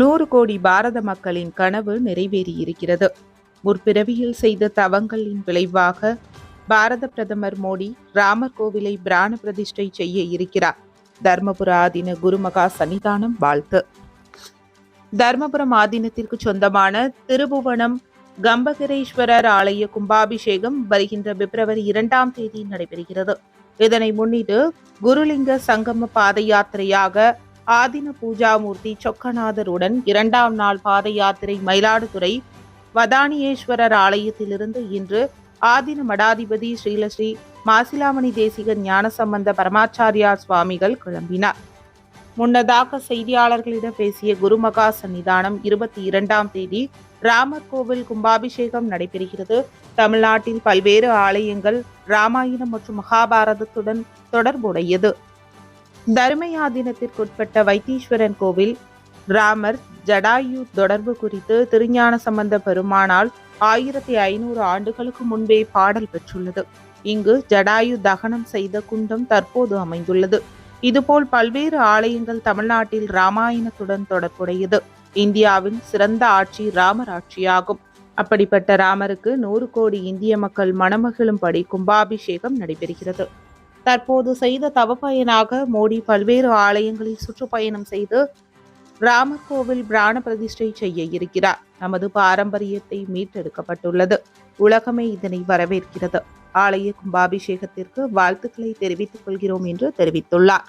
நூறு கோடி பாரத மக்களின் கனவு நிறைவேறியிருக்கிறது. முற்பிறவியில் செய்த தவங்களின் விளைவாக பாரத பிரதமர் மோடி ராமர் கோவிலை பிராண பிரதிஷ்டை செய்ய இருக்கிறார். தர்மபுர ஆதீன குருமகா சன்னிதானம் வாழ்த்து. தர்மபுரம் ஆதீனத்திற்கு சொந்தமான திருபுவனம் கம்பகிரேஸ்வரர் ஆலய கும்பாபிஷேகம் வருகின்ற பிப்ரவரி இரண்டாம் தேதி நடைபெறுகிறது. இதனை முன்னிட்டு குருலிங்க சங்கம பாத யாத்திரையாக ஆதின பூஜாமூர்த்தி சொக்கநாதருடன் இரண்டாம் நாள் பாத யாத்திரை மயிலாடுதுறை வதானியேஸ்வரர் ஆலயத்திலிருந்து இன்று ஆதின மடாதிபதி ஸ்ரீலஸ்ரீ மாசிலாமணி தேசிக ஞானசம்பந்த பரமாச்சாரியார் சுவாமிகள் கிளம்பினார். முன்னதாக செய்தியாளர்களிடம் பேசிய குருமகா சன்னிதானம் இருபத்தி இரண்டாம் தேதி ராமர் கோவில் கும்பாபிஷேகம் நடைபெறுகிறது. தமிழ்நாட்டில் பல்வேறு ஆலயங்கள் ராமாயணம் மற்றும் மகாபாரதத்துடன் தொடர்புடையது. தர்மயாதீனத்திற்குட்பட்ட வைத்தீஸ்வரன் கோவில் ராமர் ஜடாயு தொடர்பு குறித்து திருஞான சம்பந்த பெருமானால் ஆயிரத்தி ஐநூறு ஆண்டுகளுக்கு முன்பே பாடல் பெற்றுள்ளது. இங்கு ஜடாயு தகனம் செய்த குண்டம் தற்போது அமைந்துள்ளது. இதுபோல் பல்வேறு ஆலயங்கள் தமிழ்நாட்டில் ராமாயணத்துடன் தொடர்புடையது. இந்தியாவின் சிறந்த ஆட்சி ராமர் ஆட்சியாகும். அப்படிப்பட்ட ராமருக்கு நூறு கோடி இந்திய மக்கள் மணமகிழும்படி கும்பாபிஷேகம் நடைபெறுகிறது. தற்போது செய்த தவப்பயனாக மோடி பல்வேறு ஆலயங்களில் சுற்றுப்பயணம் செய்து ராமர் கோவில் பிராண பிரதிஷ்டை செய்ய இருக்கிறார். நமது பாரம்பரியத்தை மீட்டெடுக்கப்பட்டுள்ளது. உலகமே இதனை வரவேற்கிறது. ஆலய கும்பாபிஷேகத்திற்கு வாழ்த்துக்களை தெரிவித்துக் கொள்கிறோம் என்று தெரிவித்துள்ளார்.